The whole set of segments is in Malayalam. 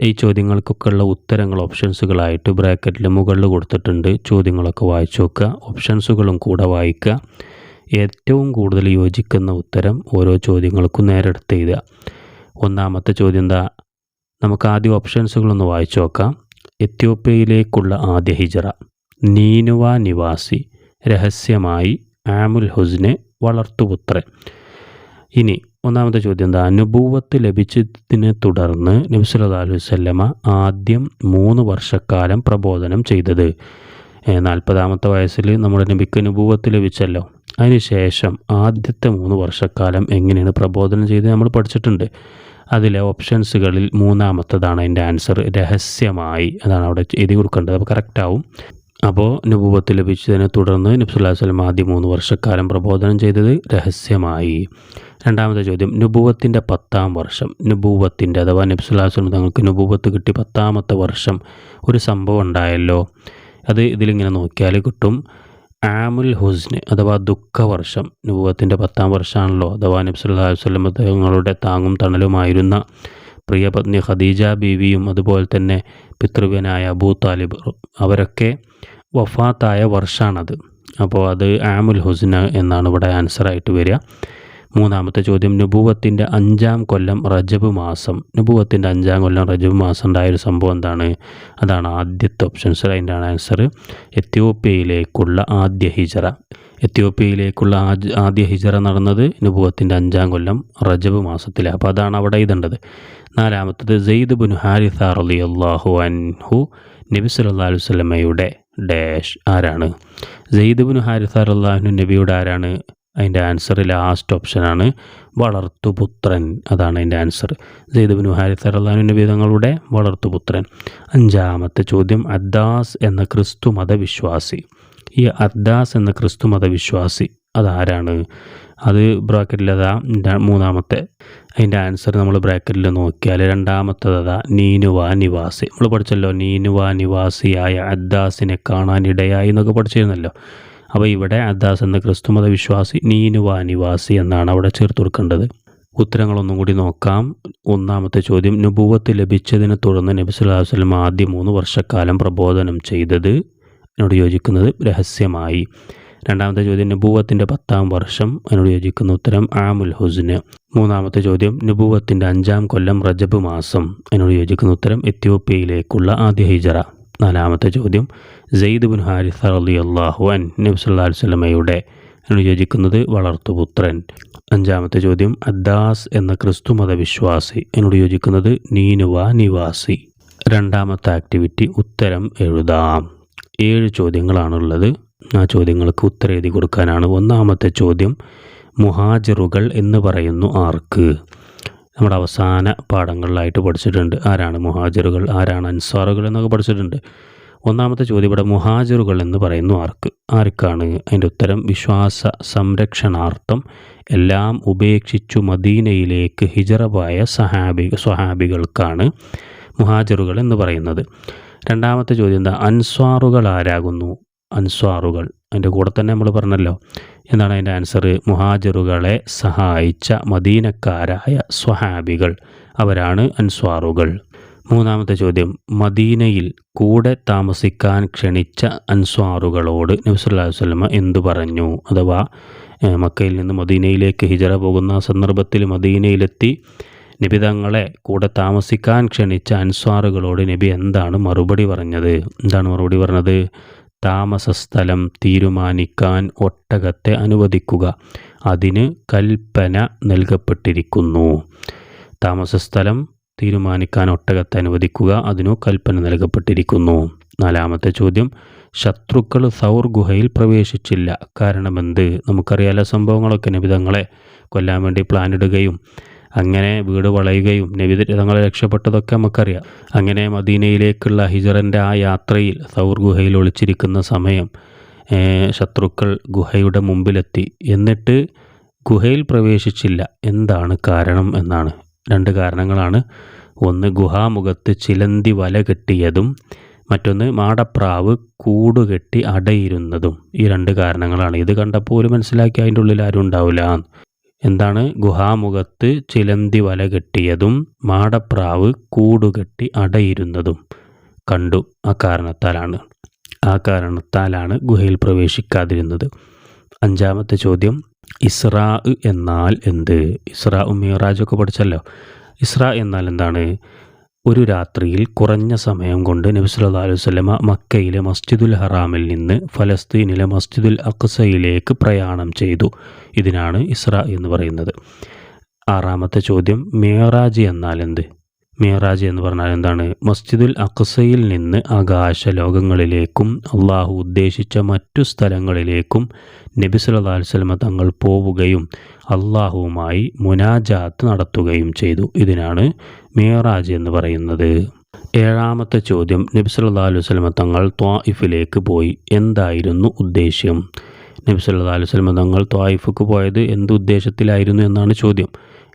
ഈ ചോദ്യങ്ങൾക്കൊക്കെ ഉള്ള ഉത്തരങ്ങൾ ഓപ്ഷൻസുകളായിട്ട് ബ്രാക്കറ്റിൽ മുകളിൽ കൊടുത്തിട്ടുണ്ട്. ചോദ്യങ്ങളൊക്കെ വായിച്ചു നോക്കുക. ഓപ്ഷൻസുകളും കൂടെ വായിക്കുക. ഏറ്റവും കൂടുതൽ യോജിക്കുന്ന ഉത്തരം ഓരോ ചോദ്യങ്ങൾക്കും നേരെടുത്ത് എഴുതുക. ഒന്നാമത്തെ ചോദ്യം എന്താ? നമുക്ക് ആദ്യം ഓപ്ഷൻസുകളൊന്ന് വായിച്ചു നോക്കാം. എത്യോപ്യയിലേക്കുള്ള ആദ്യ ഹിജറ. നീനുവ നിവാസി രഹസ്യമായി ആമുൽ ഹുസ്നെ വളർത്തുപുത്രൻ. ഇനി ഒന്നാമത്തെ ചോദ്യം എന്താ? അനുഭൂവത്ത് ലഭിച്ചതിനെ തുടർന്ന് നബ്സുല്ലാ അലൈഹി വല്ലമ ആദ്യം മൂന്ന് വർഷക്കാലം പ്രബോധനം ചെയ്തത്. നാൽപ്പതാമത്തെ വയസ്സിൽ നമ്മുടെ നബിക്ക് അനുഭവത്ത് ലഭിച്ചല്ലോ. അതിനുശേഷം ആദ്യത്തെ മൂന്ന് വർഷക്കാലം എങ്ങനെയാണ് പ്രബോധനം ചെയ്ത് നമ്മൾ പഠിച്ചിട്ടുണ്ട്. അതിലെ ഓപ്ഷൻസുകളിൽ മൂന്നാമത്തതാണ് അതിന്റെ ആൻസർ. രഹസ്യമായി അതാണ് അവിടെ എഴുതി കൊടുക്കേണ്ടത്. അപ്പോൾ കറക്റ്റ് ആവും. അപ്പോൾ നുപൂവത്ത് ലഭിച്ചതിനെ തുടർന്ന് നബ്സുല്ലാ ആദ്യ മൂന്ന് വർഷക്കാലം പ്രബോധനം ചെയ്തത് രഹസ്യമായി. രണ്ടാമത്തെ ചോദ്യം നുപൂവത്തിന്റെ പത്താം വർഷം. നുപൂവത്തിന്റെ അഥവാ നബ്സുല്ലാസ്ലം തങ്ങൾക്ക് നുബൂവത്ത് കിട്ടി പത്താമത്തെ വർഷം ഒരു സംഭവം ഉണ്ടായല്ലോ. അത് ഇതിലിങ്ങനെ നോക്കിയാൽ കിട്ടും. ആമുൽ ഹുസ്ന് അഥവാ ദുഃഖവർഷം നുപൂവത്തിന്റെ പത്താം വർഷമാണല്ലോ. അഥവാ നബ്സുല്ലാ വല്ലം തങ്ങളുടെ താങ്ങും തണലുമായിരുന്ന പ്രിയപത്നി ഖദീജ ബീവിയും അതുപോലെ തന്നെ പിതൃവ്യനായ അബൂ താലിബ് അവരൊക്കെ വഫാത്തായ വർഷമാണത് അപ്പോൾ അത് ആമുൽ ഹുസ്ന എന്നാണ് ഇവിടെ ആൻസറായിട്ട് വരിക. മൂന്നാമത്തെ ചോദ്യം നുബൂവത്തിന്റെ അഞ്ചാം കൊല്ലം റജബ് മാസം. നുബൂവത്തിന്റെ അഞ്ചാം കൊല്ലം റജബ് മാസം ഉണ്ടായൊരു സംഭവം എന്താണ്? അതാണ് ആദ്യത്തെ ഓപ്ഷൻസ് അതിന്റെ ആൻസർ എത്യോപ്യയിലേക്കുള്ള ആദ്യ ഹിജറ. എത്യോപ്യയിലേക്കുള്ള ആദ്യ ഹിജറ നടന്നത് നുപുവത്തിന്റെ അഞ്ചാം കൊല്ലം റജബ് മാസത്തിലാണ് അപ്പോൾ അതാണ് അവിടെ ഇതുണ്ടത് നാലാമത്തത് സെയ്ദ് ബുൻ ഹാരിസ അലി അള്ളാഹു അൻഹു നബി സല്ലാ അലൈഹി സ്വലമയുടെ ഡാഷ് ആരാണ്? സെയ്ദ് ബുൻ ഹാരിസ അള്ളാഹു നബിയുടെ ആരാണ്? അതിന്റെ ആൻസർ ലാസ്റ്റ് ഓപ്ഷനാണ് വളർത്തുപുത്രൻ. അതാണ് അതിന്റെ ആൻസർ. സെയ്ദബിനു ഹാരിസ് അള്ളാഹു നബി തങ്ങളുടെ വളർത്തുപുത്രൻ. അഞ്ചാമത്തെ ചോദ്യം അദ്ദാസ് എന്ന ക്രിസ്തു മതവിശ്വാസി. ഈ അർദാസ് എന്ന ക്രിസ്തു മതവിശ്വാസി അതാരാണ്? അത് ബ്രാക്കറ്റിൽ അതാ മൂന്നാമത്തെ. അതിന്റെ ആൻസർ നമ്മൾ ബ്രാക്കറ്റിൽ നോക്കിയാൽ രണ്ടാമത്തത് അതാ നീനുവ നിവാസി. നമ്മൾ പഠിച്ചല്ലോ നീനുവ നിവാസിയായ അദ്ദാസിനെ കാണാനിടയായി എന്നൊക്കെ പഠിച്ചിരുന്നല്ലോ. അപ്പോൾ ഇവിടെ അദ്ദാസ് എന്ന ക്രിസ്തുമത വിശ്വാസി നീനുവ നിവാസി എന്നാണ് അവിടെ ചേർത്ത് കൊടുക്കേണ്ടത്. ഉത്തരങ്ങളൊന്നും കൂടി നോക്കാം. ഒന്നാമത്തെ ചോദ്യം നുപൂവത്ത് ലഭിച്ചതിനെ തുടർന്ന് നബി വസല്ലം ആദ്യ മൂന്ന് വർഷക്കാലം പ്രബോധനം ചെയ്തത് അതിനോട് യോജിക്കുന്നത് രഹസ്യമായി. രണ്ടാമത്തെ ചോദ്യം നുബൂവത്തിന്റെ പത്താം വർഷം. അതിനോട് യോജിക്കുന്ന ഉത്തരം ആമുൽ ഹുസ്ന്. മൂന്നാമത്തെ ചോദ്യം നുബൂവത്തിന്റെ അഞ്ചാം കൊല്ലം റജബ് മാസം. അതിനോട് യോജിക്കുന്ന ഉത്തരം എത്യോപ്യയിലേക്കുള്ള ആദ്യ ഹിജറ. നാലാമത്തെ ചോദ്യം സെയ്ദ് ബിൻ ഹാരിസ അലി അള്ളാഹു അൻ നബി സല്ലാ വല്ലമയുടെ അതിനോട് യോജിക്കുന്നത് വളർത്തുപുത്രൻ. അഞ്ചാമത്തെ ചോദ്യം അദ്ദാസ് എന്ന ക്രിസ്തു മതവിശ്വാസി. എന്നോട് യോജിക്കുന്നത് നീനുവ നിവാസി. രണ്ടാമത്തെ ആക്ടിവിറ്റി ഉത്തരം എഴുതാം. ഏഴ് ചോദ്യങ്ങളാണുള്ളത്. ആ ചോദ്യങ്ങൾക്ക് ഉത്തരം എഴുതി കൊടുക്കാനാണ്. ഒന്നാമത്തെ ചോദ്യം മുഹാജിറുകൾ എന്ന് പറയുന്നു ആർക്ക്? നമ്മുടെ അവസാന പാഠങ്ങളിലായിട്ട് പഠിച്ചിട്ടുണ്ട്. ആരാണ് മുഹാജിറുകൾ? ആരാണ് അൻസാറുകൾ എന്നൊക്കെ പഠിച്ചിട്ടുണ്ട്. ഒന്നാമത്തെ ചോദ്യം ഇവിടെ മുഹാജിറുകൾ എന്ന് പറയുന്നു ആർക്ക്? ആർക്കാണ്? അതിന്റെ ഉത്തരം വിശ്വാസ സംരക്ഷണാർത്ഥം എല്ലാം ഉപേക്ഷിച്ചു മദീനയിലേക്ക് ഹിജറവായ സഹാബി സ്വഹാബികൾക്കാണ് മുഹാജിറുകൾ എന്ന് പറയുന്നത്. രണ്ടാമത്തെ ചോദ്യം എന്താ? അൻസ്വാറുകൾ ആരാകുന്നു? അൻസ്വാറുകൾ. അതിന്റെ കൂടെ തന്നെ നമ്മൾ പറഞ്ഞല്ലോ. എന്താണ് അതിന്റെ ആൻസർ മുഹാജറുകളെ സഹായിച്ച മദീനക്കാരായ സ്വഹാബികൾ. അവരാണ് അൻസ്വാറുകൾ. മൂന്നാമത്തെ ചോദ്യം മദീനയിൽ കൂടെ താമസിക്കാൻ ക്ഷണിച്ച അൻസ്വാറുകളോട് നബ്സല്ലാഹു വസ്ലമ എന്തു പറഞ്ഞു? അഥവാ മക്കയിൽ നിന്ന് മദീനയിലേക്ക് ഹിജറ പോകുന്ന സന്ദർഭത്തിൽ മദീനയിലെത്തി നബി തങ്ങളെ കൂടെ താമസിക്കാൻ ക്ഷണിച്ച അൻസ്വാറുകളോട് നബി എന്താണ് മറുപടി പറഞ്ഞത്? എന്താണ് മറുപടി പറഞ്ഞത്? താമസസ്ഥലം തീരുമാനിക്കാൻ ഒട്ടകത്തെ അനുവദിക്കുക. അതിന് കൽപ്പന നൽകപ്പെട്ടിരിക്കുന്നു. താമസസ്ഥലം തീരുമാനിക്കാൻ ഒട്ടകത്തെ അനുവദിക്കുക. അതിനു കൽപ്പന നൽകപ്പെട്ടിരിക്കുന്നു. നാലാമത്തെ ചോദ്യം. ശത്രുക്കൾ സൗർ ഗുഹയിൽ പ്രവേശിച്ചില്ല. കാരണമെന്ത്? നമുക്കറിയാലോ സംഭവങ്ങളൊക്കെ നബിതങ്ങളെ കൊല്ലാൻ വേണ്ടി പ്ലാൻ പ്ലാനിടുകയും അങ്ങനെ വീട് വളയുകയും നബി തങ്ങളെ രക്ഷപ്പെട്ടതൊക്കെ നമുക്കറിയാം. അങ്ങനെ മദീനയിലേക്കുള്ള ഹിജറന്റെ ആ യാത്രയിൽ സൗർ ഗുഹയിൽ ഒളിച്ചിരിക്കുന്ന സമയം ശത്രുക്കൾ ഗുഹയുടെ മുമ്പിലെത്തി. എന്നിട്ട് ഗുഹയിൽ പ്രവേശിച്ചില്ല. എന്താണ് കാരണം എന്നാണ്. രണ്ട് കാരണങ്ങളാണ്. ഒന്ന് ഗുഹാമുഖത്ത് ചിലന്തി വല കെട്ടിയതും മറ്റൊന്ന് മാടപ്രാവ് കൂടുകെട്ടി അടയിരുന്നതും. ഈ രണ്ട് കാരണങ്ങളാണ്. ഇത് കണ്ടപ്പോൾ ഒരു മനസ്സിലാക്കി അതിന്റെ ഉള്ളിൽ ആരും ഉണ്ടാവില്ല. എന്താണ്? ഗുഹാമുഖത്ത് ചിലന്തി വല കെട്ടിയതും മാടപ്രാവ് കൂടുകെട്ടി അടയിരുന്നതും കണ്ടു. ആ കാരണത്താലാണ് ആ കാരണത്താലാണ് ഗുഹയിൽ പ്രവേശിക്കാതിരുന്നത്. അഞ്ചാമത്തെ ചോദ്യം ഇസ്രാ എന്നാൽ എന്ത്? ഇസ്രാ മിറാജൊക്കെ പഠിച്ചല്ലോ. ഇസ്രാ എന്നാൽ എന്താണ്? ഒരു രാത്രിയിൽ കുറഞ്ഞ സമയം കൊണ്ട് നബി സല്ലല്ലാഹു അലൈഹി വസല്ലമ മക്കയിലെ മസ്ജിദുൽ ഹറാമിൽ നിന്ന് ഫലസ്തീനിലെ മസ്ജിദുൽ അഖ്സയിലേക്ക് പ്രയാണം ചെയ്തു. ഇതിനാണ് ഇസ്ര എന്ന് പറയുന്നത്. ആറാമത്തെ ചോദ്യം മേറാജ് എന്നാൽ എന്ത്? മേറാജ് എന്ന് പറഞ്ഞാൽ എന്താണ്? മസ്ജിദുൽ അഖ്സയിൽ നിന്ന് ആകാശ ലോകങ്ങളിലേക്കും അള്ളാഹു ഉദ്ദേശിച്ച മറ്റു സ്ഥലങ്ങളിലേക്കും നബി സല്ലല്ലാഹു അലൈഹി വസല്ലമ തങ്ങൾ പോവുകയും അള്ളാഹുവുമായി മുനാജാത്ത് നടത്തുകയും ചെയ്തു. ഇതിനാണ് മേറാജ് എന്ന് പറയുന്നത്. ഏഴാമത്തെ ചോദ്യം നബി സല്ലല്ലാഹു അലൈഹി വസല്ലമ തങ്ങൾ ത്വായിഫിലേക്ക് പോയി. എന്തായിരുന്നു ഉദ്ദേശ്യം? നബ്സല്ലാ വസല്ലമ തങ്ങൾ ത്വായിഫുക്ക് പോയത് എന്ത് ഉദ്ദേശത്തിലായിരുന്നു എന്നാണ് ചോദ്യം.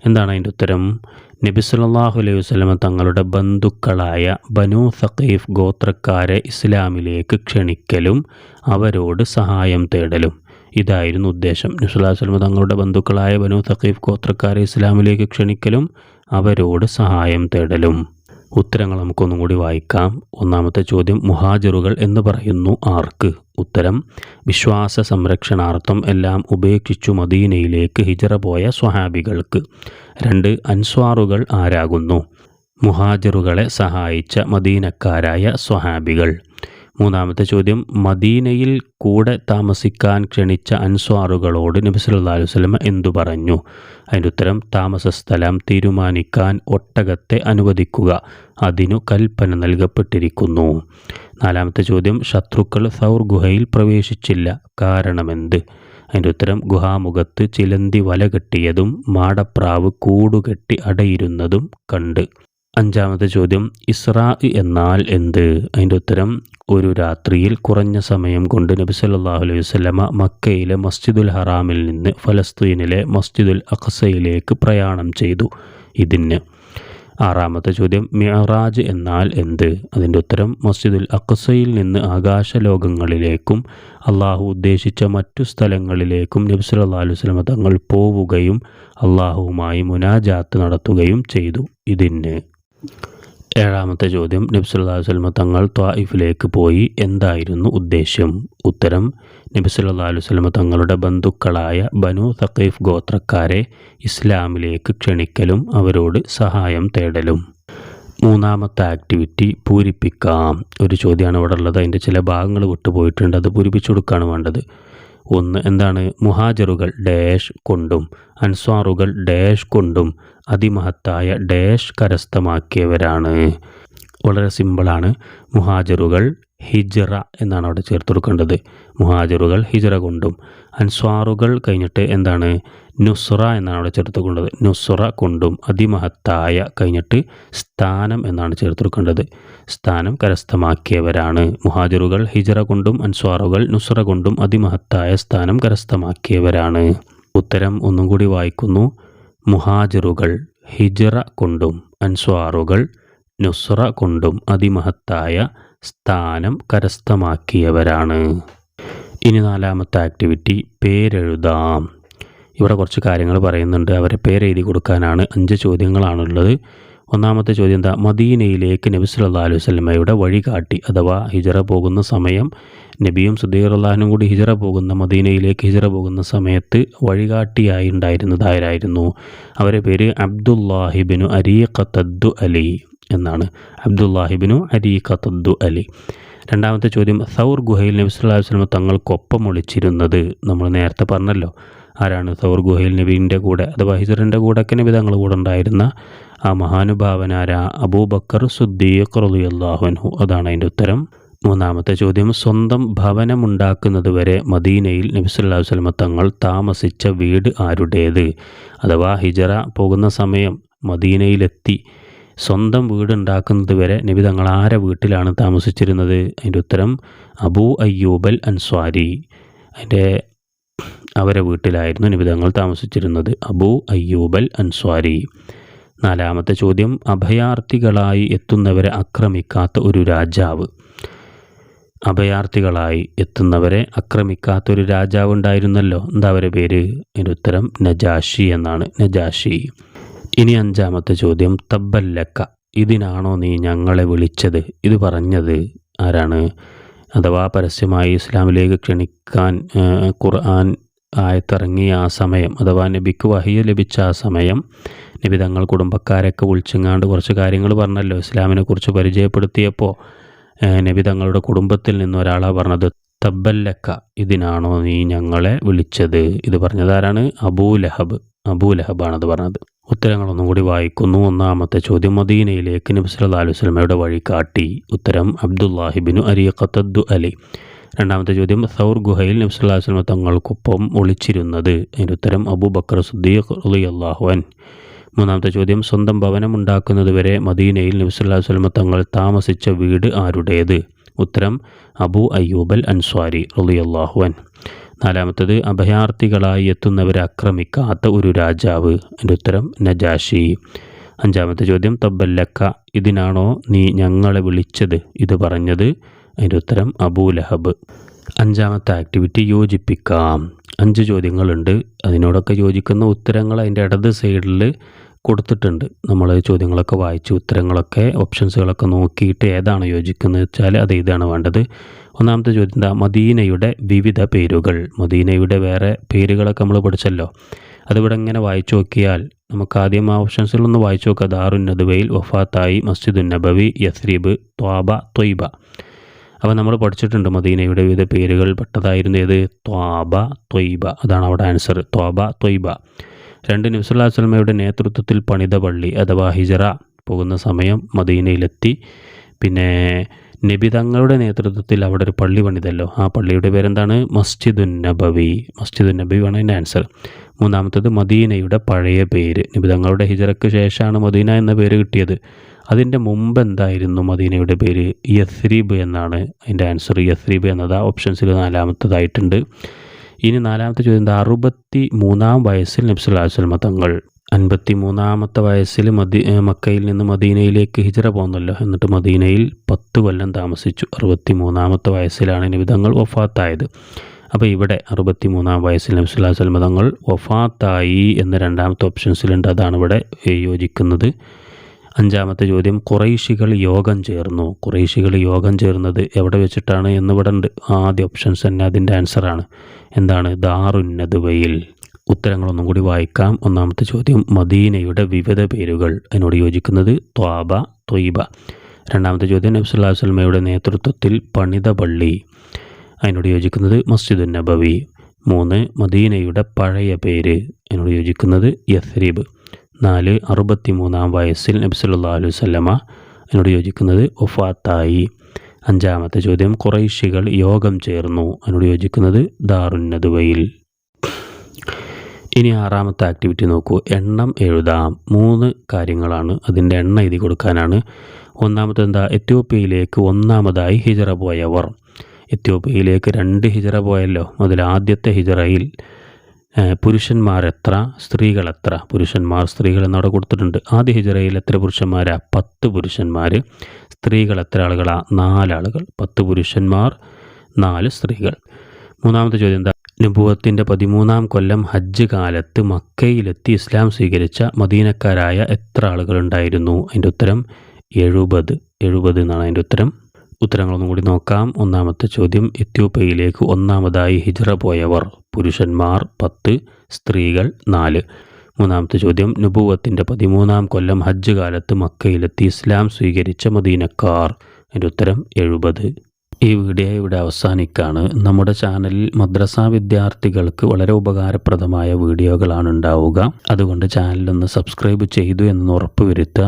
എന്താണ് അതിന്റെ ഉത്തരം? നബി അലൈഹി വസ്ലമ തങ്ങളുടെ ബന്ധുക്കളായ ബനു സഖീഫ് ഗോത്രക്കാരെ ഇസ്ലാമിലേക്ക് ക്ഷണിക്കലും അവരോട് സഹായം തേടലും. ഇതായിരുന്നു ഉദ്ദേശം. നബി സല്ലല്ലാഹു അലൈഹി വസല്ലമ തങ്ങളുടെ ബന്ധുക്കളായ ബനു സഖീഫ് ഗോത്രക്കാരെ ഇസ്ലാമിലേക്ക് ക്ഷണിക്കലും അവരോട് സഹായം തേടലും. ഉത്തരങ്ങൾ നമുക്കൊന്നും കൂടി വായിക്കാം. ഒന്നാമത്തെ ചോദ്യം മുഹാജിറുകൾ എന്ന് പറയുന്നു ആർക്ക്? ഉത്തരം വിശ്വാസ സംരക്ഷണാർത്ഥം എല്ലാം ഉപേക്ഷിച്ചു മദീനയിലേക്ക് ഹിജറ പോയ സ്വഹാബികൾക്ക്. രണ്ട് അൻസ്വാറുകൾ ആരാകുന്നു? മുഹാജിറുകളെ സഹായിച്ച മദീനക്കാരായ സ്വഹാബികൾ. മൂന്നാമത്തെ ചോദ്യം മദീനയിൽ കൂടെ താമസിക്കാൻ ക്ഷണിച്ച അൻസ്വാറുകളോട് നബി സല്ലല്ലാഹു അലൈഹി വസല്ലമ എന്തു പറഞ്ഞു? അതിന്റെ ഉത്തരം താമസ സ്ഥലം തീരുമാനിക്കാൻ ഒട്ടകത്തെ അനുവദിക്കുക. അതിനു കൽപ്പന നൽകപ്പെട്ടിരിക്കുന്നു. നാലാമത്തെ ചോദ്യം ശത്രുക്കൾ സൗർ ഗുഹയിൽ പ്രവേശിച്ചില്ല. കാരണമെന്ത്? അതിന്റെ ഉത്തരം ഗുഹാമുഖത്ത് ചിലന്തി വല കെട്ടിയതും മാടപ്രാവ് കൂടുകെട്ടി അടയിരുന്നതും കണ്ട്. അഞ്ചാമത്തെ ചോദ്യം ഇസ്രാ എന്നാൽ എന്ത്? അതിന്റെ ഉത്തരം ഒരു രാത്രിയിൽ കുറഞ്ഞ സമയം കൊണ്ട് നബി സല്ലല്ലാഹു അലൈഹി വസ്ലമ മക്കയിലെ മസ്ജിദുൽ ഹറാമിൽ നിന്ന് ഫലസ്തീനിലെ മസ്ജിദുൽ അഖസയിലേക്ക് പ്രയാണം ചെയ്തു. ഇതിന് ആറാമത്തെ ചോദ്യം മിഅറാജ് എന്നാൽ എന്ത്? അതിന്റെ ഉത്തരം മസ്ജിദുൽ അഖസയിൽ നിന്ന് ആകാശലോകങ്ങളിലേക്കും അള്ളാഹു ഉദ്ദേശിച്ച മറ്റു സ്ഥലങ്ങളിലേക്കും നബി സല്ലല്ലാഹു അലൈഹി വസല്ലമ തങ്ങൾ പോവുകയും അള്ളാഹുവുമായി മുനാജാത്ത് നടത്തുകയും ചെയ്തു. ഇതിന് ഏഴാമത്തെ ചോദ്യം. നബി സല്ലല്ലാഹു അലൈഹി വസല്ലമ തങ്ങൾ ത്വായിഫിലേക്ക് പോയി എന്തായിരുന്നു ഉദ്ദേശ്യം ഉത്തരം നബി സല്ലല്ലാഹു അലൈഹി വസല്ലമ തങ്ങളുടെ ബന്ധുക്കളായ ബനു സഖീഫ് ഗോത്രക്കാരെ ഇസ്ലാമിലേക്ക് ക്ഷണിക്കലും അവരോട് സഹായം തേടലും. മൂന്നാമത്തെ ആക്ടിവിറ്റി പൂരിപ്പിക്കാം. ഒരു ചോദ്യമാണ് ഇവിടെ ഉള്ളത്. അതിന്റെ ചില ഭാഗങ്ങൾ വിട്ടുപോയിട്ടുണ്ട്. അത് പൂരിപ്പിച്ചു കൊടുക്കുകയാണ് വേണ്ടത്. ഒന്ന് എന്താണ്? മുഹാജറുകൾ ഡാഷ് കൊണ്ടും അൻസ്വാറുകൾ ഡാഷ് കൊണ്ടും അതിമഹത്തായ ഡാഷ് കരസ്ഥമാക്കിയവരാണ്. വളരെ സിമ്പിളാണ്. മുഹാജറുകൾ ഹിജറ എന്നാണ് അവിടെ ചേർത്ത് കൊടുക്കേണ്ടത്. മുഹാജറുകൾ ഹിജറ കൊണ്ടും അൻസ്വാറുകൾ കഴിഞ്ഞിട്ട് എന്താണ്? നുസ്ര എന്നാണ് അവിടെ ചേർത്ത് കൊണ്ടത് നുസ്ര കൊണ്ടും അതിമഹത്തായ കഴിഞ്ഞിട്ട് സ്ഥാനം എന്നാണ് ചേർത്ത് കൊടുക്കേണ്ടത്. സ്ഥാനം കരസ്ഥമാക്കിയവരാണ്. മുഹാജിറുകൾ ഹിജറ കൊണ്ടും അൻസ്വാറുകൾ നുസ്ര കൊണ്ടും അതിമഹത്തായ സ്ഥാനം കരസ്ഥമാക്കിയവരാണ്. ഉത്തരം ഒന്നും കൂടി വായിക്കുന്നു. മുഹാജിറുകൾ ഹിജറ കൊണ്ടും അൻസ്വാറുകൾ നുസ്ര കൊണ്ടും അതിമഹത്തായ സ്ഥാനം കരസ്ഥമാക്കിയവരാണ്. ഇനി നാലാമത്തെ ആക്ടിവിറ്റി പേരെഴുതാം. ഇവിടെ കുറച്ച് കാര്യങ്ങൾ പറയുന്നുണ്ട്. അവരെ പേരെഴുതി കൊടുക്കാനാണ് അഞ്ച് ചോദ്യങ്ങളാണുള്ളത്. ഒന്നാമത്തെ ചോദ്യം എന്താ? മദീനയിലേക്ക് നബി സല്ലല്ലാഹു അലൈഹി വസല്ലമയുടെ വഴികാട്ടി അഥവാ ഹിജറ പോകുന്ന സമയം നബിയും സുദീറുല്ലാഹിനും കൂടി ഹിജറ പോകുന്ന മദീനയിലേക്ക് ഹിജറ പോകുന്ന സമയത്ത് വഴികാട്ടിയായി ഉണ്ടായിരുന്നത് ആരായിരുന്നു അവരെ പേര് അബ്ദുല്ലാഹിബിനു അരീഖത്തദ്ദു അലി എന്നാണ്. അബ്ദുല്ലാഹിബിനു അരീഖത്തദ്ദു അലി. രണ്ടാമത്തെ ചോദ്യം സൗർ ഗുഹയിൽ നബി സല്ലല്ലാഹു അലൈഹി തങ്ങൾക്കൊപ്പം ഒളിച്ചിരുന്നത്? നമ്മൾ നേരത്തെ പറഞ്ഞല്ലോ. ആരാണ് സൗർ ഗുഹയിൽ നബീന്റെ കൂടെ അഥവാ ഹിസറിന്റെ കൂടെയൊക്കെ നബി തങ്ങളുടെ കൂടെ ഉണ്ടായിരുന്ന ആ മഹാനുഭാവനാര അബൂബക്കർ സുദ്ദീഖ് റളിയല്ലാഹു അൻഹു? അതാണ് അതിന്റെ ഉത്തരം. മൂന്നാമത്തെ ചോദ്യം സ്വന്തം ഭവനമുണ്ടാക്കുന്നത് വരെ മദീനയിൽ നബിസല്ലാഹു വസ്ലമ തങ്ങൾ താമസിച്ച വീട് ആരുടേത്? അഥവാ ഹിജറ പോകുന്ന സമയം മദീനയിലെത്തി സ്വന്തം വീടുണ്ടാക്കുന്നത് വരെ നബി തങ്ങൾ ആരെ വീട്ടിലാണ് താമസിച്ചിരുന്നത്? അതിന്റെ ഉത്തരം അബൂ അയ്യൂബൽ അൻസ്വാരി. അതിന്റെ അവരെ വീട്ടിലായിരുന്നു നിബിതങ്ങൾ താമസിച്ചിരുന്നത്. അബൂ അയ്യൂബൽ അൻസ്വാരി. നാലാമത്തെ ചോദ്യം അഭയാർത്ഥികളായി എത്തുന്നവരെ ആക്രമിക്കാത്ത ഒരു രാജാവ്. അഭയാർത്ഥികളായി എത്തുന്നവരെ ആക്രമിക്കാത്ത ഒരു രാജാവ് ഉണ്ടായിരുന്നല്ലോ. എന്താ അവരെ പേര്? അതിന്റെ ഉത്തരം നജാഷി എന്നാണ്. നജാഷി. ഇനി അഞ്ചാമത്തെ ചോദ്യം തബ്ബല്ലക്ക. ഇതിനാണോ നീ ഞങ്ങളെ വിളിച്ചത്? ഇത് പറഞ്ഞത് ആരാണ്? അഥവാ പരസ്യമായി ഇസ്ലാമിലേക്ക് ക്ഷണിക്കാൻ ഖുർആൻ ആയത്തിറങ്ങിയ ആ സമയം അഥവാ നബിക്ക് വഹിയ ലഭിച്ച ആ സമയം നബി തങ്ങൾ കുടുംബക്കാരൊക്കെ വിളിച്ചിങ്ങാണ്ട് കുറച്ച് കാര്യങ്ങൾ പറഞ്ഞല്ലോ. ഇസ്ലാമിനെ കുറിച്ച് പരിചയപ്പെടുത്തിയപ്പോൾ നബി തങ്ങളുടെ കുടുംബത്തിൽ നിന്ന് ഒരാളാണ് പറഞ്ഞത് തബ്ബല്ലക്ക ഇതിനാണോ നീ ഞങ്ങളെ വിളിച്ചത്? ഇത് പറഞ്ഞതാരാണ് അബൂ ലഹബ് അബൂ ലഹബാണത് പറഞ്ഞത്. ഉത്തരങ്ങളൊന്നും കൂടി വായിക്കുന്നു. ഒന്നാമത്തെ ചോദ്യം മദീനയിലേക്ക് നബി സല്ലല്ലാഹു അലൈഹി വസല്ലമയുടെ വഴി കാട്ടി? ഉത്തരം അബ്ദുല്ലാഹിബിനു അരിയഖത്തദ്ദു അലി. രണ്ടാമത്തെ ചോദ്യം സൗർ ഗുഹയിൽ നബി സല്ലല്ലാഹു വസ്ലമ തങ്ങൾക്കൊപ്പം ഒളിച്ചിരുന്നത്? അതിന്റെ ഉത്തരം അബൂബക്കർ സുദ്ദീഖ് അലി അൻ മൂന്നാമത്തെ ചോദ്യം സ്വന്തം ഭവനം വരെ മദീനയിൽ നബി സല്ലല്ലാഹു വസ്ലമ തങ്ങൾ താമസിച്ച വീട് ആരുടേത്? ഉത്തരം അബൂ അയ്യൂബൽ അൻസ്വാരി റളിയല്ലാഹു അൻ നാലാമത്തത് അഭയാർത്ഥികളായി എത്തുന്നവരെ ആക്രമിക്കാത്ത ഒരു രാജാവ്. എന്റെ ഉത്തരം നജാഷി. അഞ്ചാമത്തെ ചോദ്യം തബ്ബല്ലക്ക ഇതിനാണോ നീ ഞങ്ങളെ വിളിച്ചത്? ഇത് പറഞ്ഞത് അതിന്റെ ഉത്തരം അബൂലഹബ്. അഞ്ചാമത്തെ ആക്ടിവിറ്റി യോജിപ്പിക്കാം. അഞ്ച് ചോദ്യങ്ങളുണ്ട്. അതിനോടൊക്കെ യോജിക്കുന്ന ഉത്തരങ്ങൾ അതിന്റെ ഇടത് സൈഡിൽ കൊടുത്തിട്ടുണ്ട്. നമ്മൾ ചോദ്യങ്ങളൊക്കെ വായിച്ച് ഉത്തരങ്ങളൊക്കെ ഓപ്ഷൻസുകളൊക്കെ നോക്കിയിട്ട് ഏതാണ് യോജിക്കുന്നത് വെച്ചാൽ അത് ഇതാണ് വേണ്ടത്. ഒന്നാമത്തെ ചോദ്യം എന്താ? മദീനയുടെ വിവിധ പേരുകൾ. മദീനയുടെ വേറെ പേരുകളൊക്കെ നമ്മൾ പഠിച്ചല്ലോ. അതിവിടെ ഇങ്ങനെ വായിച്ചു നോക്കിയാൽ നമുക്ക് ആദ്യം ആ ഓപ്ഷൻസിലൊന്ന് വായിച്ചു നോക്കുക ദാറുൻ നദുവയിൽ വഫാത്തായി മസ്ജിദുൻ നബവി യസ്രീബ് ത്വാബ ത്വയ്ബ. അപ്പോൾ നമ്മൾ പഠിച്ചിട്ടുണ്ട് മദീനയുടെ വിവിധ പേരുകൾ പെട്ടതായിരുന്നു ഏത്? ത്വാബ ത്വയ്ബ. അതാണ് അവിടെ ആൻസർ ത്വാബ ത്വയ്ബ. രണ്ട് നബ്സുല്ലാ സ്വലമയുടെ നേതൃത്വത്തിൽ പണിത പള്ളി അഥവാ ഹിജറ. പോകുന്ന സമയം മദീനയിലെത്തി. പിന്നെ നബി തങ്ങളുടെ നേതൃത്വത്തിൽ അവിടെ ഒരു പള്ളി പണിതല്ലോ. ആ പള്ളിയുടെ പേരെന്താണ്? മസ്ജിദുൻ നബവി. മസ്ജിദുൻ ആണ് അതിന്റെ ആൻസർ മൂന്നാമത്തത് മദീനയുടെ പഴയ പേര്. നബി തങ്ങളുടെ ഹിജറയ്ക്ക് ശേഷമാണ് മദീന എന്ന പേര് കിട്ടിയത്. അതിന്റെ മുമ്പ് എന്തായിരുന്നു മദീനയുടെ പേര്? യസ്രീബ് എന്നാണ് അതിന്റെ ആൻസർ യസ്രീബ് എന്നത് ഓപ്ഷൻസിൽ നാലാമത്തതായിട്ടുണ്ട്. ഇനി നാലാമത്തെ ചോദ്യം അറുപത്തി മൂന്നാം വയസ്സിൽ നബ്സുല്ലാ വസ്ലമ തങ്ങൾ അൻപത്തി മൂന്നാമത്തെ വയസ്സിൽ മദി മക്കയിൽ നിന്ന് മദീനയിലേക്ക് ഹിജറ പോന്നല്ലോ. എന്നിട്ട് മദീനയിൽ പത്ത് കൊല്ലം താമസിച്ചു. അറുപത്തി മൂന്നാമത്തെ വയസ്സിലാണ് ഇനി വിധങ്ങൾ വഫാത്തായത്. അപ്പോൾ ഇവിടെ അറുപത്തി മൂന്നാം വയസ്സിൽ നബി സ്വല്ലല്ലാഹു അലൈഹി തങ്ങൾ വഫാത്തായി എന്ന രണ്ടാമത്തെ ഓപ്ഷൻസിലുണ്ട് അതാണ് ഇവിടെ യോജിക്കുന്നത്. അഞ്ചാമത്തെ ചോദ്യം കുറൈശികൾ യോഗം ചേർന്നു. കുറൈശികൾ യോഗം ചേർന്നത് എവിടെ വെച്ചിട്ടാണ് എന്നിവിടെ ഉണ്ട് ആദ്യ ഓപ്ഷൻസ് തന്നെ അതിന്റെ ആൻസറാണ് എന്താണ്? ദാറുന്നതുവയിൽ ഉത്തരങ്ങളൊന്നും കൂടി വായിക്കാം. ഒന്നാമത്തെ ചോദ്യം മദീനയുടെ വിവിധ പേരുകൾ. അതിനോട് യോജിക്കുന്നത് ത്വാബ ത്വയ്ബ. രണ്ടാമത്തെ ചോദ്യം നബ്സുല്ലാ വസ്ലമയുടെ നേതൃത്വത്തിൽ പണിത പള്ളി. അതിനോട് യോജിക്കുന്നത് മസ്ജിദുൻ നബവി. മൂന്ന് മദീനയുടെ പഴയ പേര്. അതിനോട് യോജിക്കുന്നത് യസ്രീബ്. നാല് അറുപത്തി മൂന്നാം വയസ്സിൽ നബി സല്ലല്ലാഹു അലൈഹി വസല്ലമ അതിനോട് യോജിക്കുന്നത് ഒഫാത്തായി. അഞ്ചാമത്തെ ചോദ്യം കുറൈശികൾ യോഗം ചേർന്നു എന്നോട് യോജിക്കുന്നത് ദാറുന്നതുവയിൽ ഇനി ആറാമത്തെ ആക്ടിവിറ്റി നോക്കൂ. എണ്ണം എഴുതാം. മൂന്ന് കാര്യങ്ങളാണ് അതിന്റെ എണ്ണം എഴുതി കൊടുക്കാനാണ്. ഒന്നാമത്തെ എന്താ? എത്യോപ്യയിലേക്ക് ഒന്നാമതായി ഹിജറ പോയവർ. എത്യോപ്യയിലേക്ക് രണ്ട് ഹിജറ പോയല്ലോ. അതിൽ ആദ്യത്തെ ഹിജറയിൽ പുരുഷന്മാർ എത്ര സ്ത്രീകൾ എത്ര പുരുഷന്മാർ സ്ത്രീകൾ എന്നവിടെ കൊടുത്തിട്ടുണ്ട്. ആദ്യ ഹിജറയിൽ എത്ര പുരുഷന്മാരാ? പത്ത് പുരുഷന്മാർ സ്ത്രീകൾ എത്ര ആളുകളാ? നാലാളുകൾ പത്ത് പുരുഷന്മാർ നാല് സ്ത്രീകൾ. മൂന്നാമത്തെ ചോദ്യം എന്താ? നുബുവത്തിന്റെ പതിമൂന്നാം കൊല്ലം ഹജ്ജ് കാലത്ത് മക്കയിലെത്തി ഇസ്ലാം സ്വീകരിച്ച മദീനക്കാരായ എത്ര ആളുകളുണ്ടായിരുന്നു അതിന്റെ ഉത്തരം എഴുപത്. എഴുപത് എന്നാണ് അതിന്റെ ഉത്തരം. ഉത്തരങ്ങളൊന്നും കൂടി നോക്കാം. ഒന്നാമത്തെ ചോദ്യം എത്യോപ്യയിലേക്ക് ഒന്നാമതായി ഹിജ്റ പോയവർ പുരുഷന്മാർ പത്ത് സ്ത്രീകൾ നാല്. മൂന്നാമത്തെ ചോദ്യം നുബുവത്തിന്റെ പതിമൂന്നാം കൊല്ലം ഹജ്ജ് കാലത്ത് മക്കയിലെത്തി ഇസ്ലാം സ്വീകരിച്ച മദീനക്കാർ. അതിന്റെ ഉത്തരം എഴുപത്. ഈ വീഡിയോ ഇവിടെ അവസാനിക്കാണ്. നമ്മുടെ ചാനലിൽ മദ്രസ വിദ്യാർത്ഥികൾക്ക് വളരെ ഉപകാരപ്രദമായ വീഡിയോകളാണ് ഉണ്ടാവുക. അതുകൊണ്ട് ചാനലൊന്ന് സബ്സ്ക്രൈബ് ചെയ്തു എന്ന് ഉറപ്പുവരുത്തുക